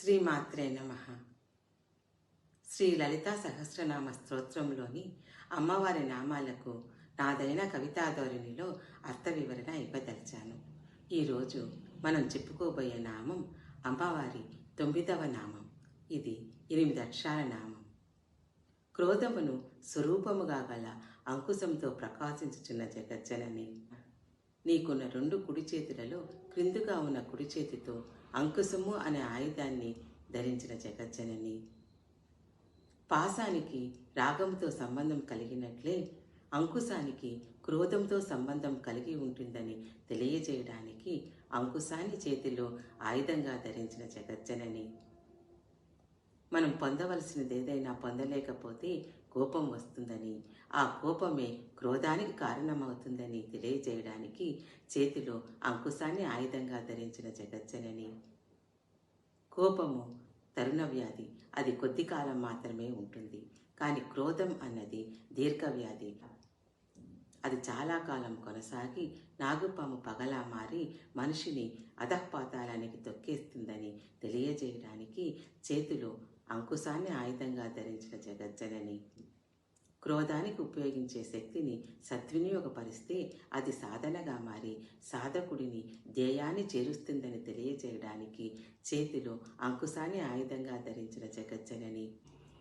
శ్రీమాత్రే నమ. శ్రీ లలితా సహస్రనామ స్తోత్రంలోని అమ్మవారి నామాలకు నాదైన కవితాధోరణిలో అర్థ వివరణ ఇవ్వదలిచాను. ఈరోజు మనం చెప్పుకోబోయే నామం అమ్మవారి తొమ్మిదవ నామం. ఇది ఎనిమిది అక్షరాల నామం. క్రోధమును స్వరూపముగా గల అంకుశంతో ప్రకాశించుచున్న జగజ్జనని నీకున్న రెండు కుడి చేతులలో క్రిందుగా ఉన్న కుడి చేతితో అంకుశము అనే ఆయుధాన్ని ధరించిన జగజ్జనని. పాసానికి రాగంతో సంబంధం కలిగినట్లే అంకుశానికి క్రోధంతో సంబంధం కలిగి ఉంటుందని తెలియజేయడానికి అంకుశాన్ని చేతిలో ఆయుధంగా ధరించిన జగజ్జనని. మనం పొందవలసినది ఏదైనా పొందలేకపోతే కోపం వస్తుందని ఆ కోపమే క్రోధానికి కారణమవుతుందని తెలియజేయడానికి చేతిలో అంకుశాన్ని ఆయుధంగా ధరించిన జగజ్జనని. కోపము తరుణ వ్యాధి అది కొద్ది కాలం మాత్రమే ఉంటుంది. కానీ క్రోధం అన్నది దీర్ఘవ్యాధి. అది చాలా కాలం కొనసాగి నాగుపాము పగలా మారి మనిషిని అధఃపాతాలానికి తొక్కేస్తుందని తెలియజేయడానికి చేతిలో అంకుశాన్ని ఆయుధంగా ధరించిన జగజ్జనని క్రోధానికి ఉపయోగించే శక్తిని సద్వినియోగపరిస్తే అది సాధనగా మారి సాధకుడిని ధ్యేయాన్ని చేరుస్తుందని తెలియజేయడానికి చేతిలో అంకుశాన్ని ఆయుధంగా ధరించిన జగజ్జనని.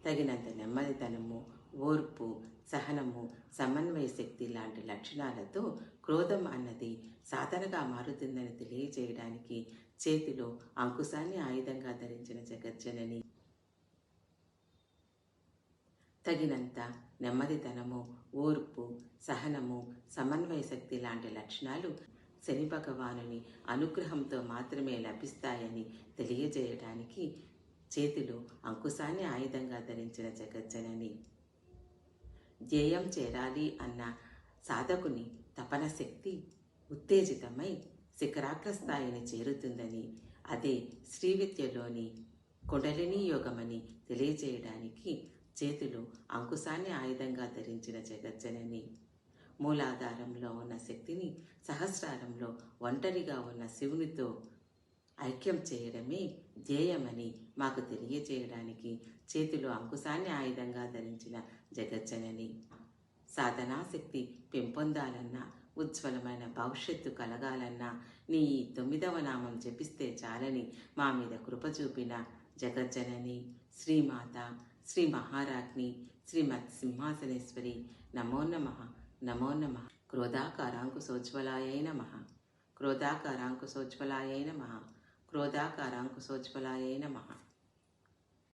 తగినంత నెమ్మదితనము ఓర్పు సహనము సమన్వయ శక్తి లాంటి లక్షణాలతో క్రోధం అన్నది సాధనగా మారుతుందని తెలియజేయడానికి చేతిలో అంకుశాన్ని ఆయుధంగా ధరించిన జగజ్జనని. తగినంత నెమ్మదితనము ఓర్పు సహనము సమన్వయ శక్తి లాంటి లక్షణాలు శని భగవానుని అనుగ్రహంతో మాత్రమే లభిస్తాయని తెలియజేయడానికి చేతిలో అంకుశాన్ని ఆయుధంగా ధరించిన జగజ్జనని. ధ్యేయం చేరాలి అన్న సాధకుని తపన శక్తి ఉత్తేజితమై శిఖరాగ్ర స్థాయిని చేరుతుందని అదే శ్రీవిద్యలోని కుండలిని యోగమని తెలియజేయడానికి చేతిలో అంకుశాన్ని ఆయుధంగా ధరించిన జగజ్జనని. మూలాధారంలో ఉన్న శక్తిని సహస్రారంలో ఒంటరిగా ఉన్న శివునితో ఐక్యం చేయడమే ధ్యేయమని మాకు తెలియజేయడానికి చేతిలో అంకుశాన్ని ఆయుధంగా ధరించిన జగజ్జనని. సాధనాశక్తి పెంపొందాలన్నా ఉజ్వలమైన భవిష్యత్తు కలగాలన్నా నీ ఈ తొమ్మిదవ నామం జపిస్తే చాలని మా మీద కృప చూపిన జగజ్జనని శ్రీమాత శ్రీ మహారాజ్ని శ్రీమత్ సింహాసనేశ్వరి నమో నమ. నమో నమ. క్రోధాకారాంకుశోజ్వలాయ నమ. క్రోధాకారాంకుశోజ్వలాయ నమ. క్రోధాకారాంకుశోజ్వలాయ నమ.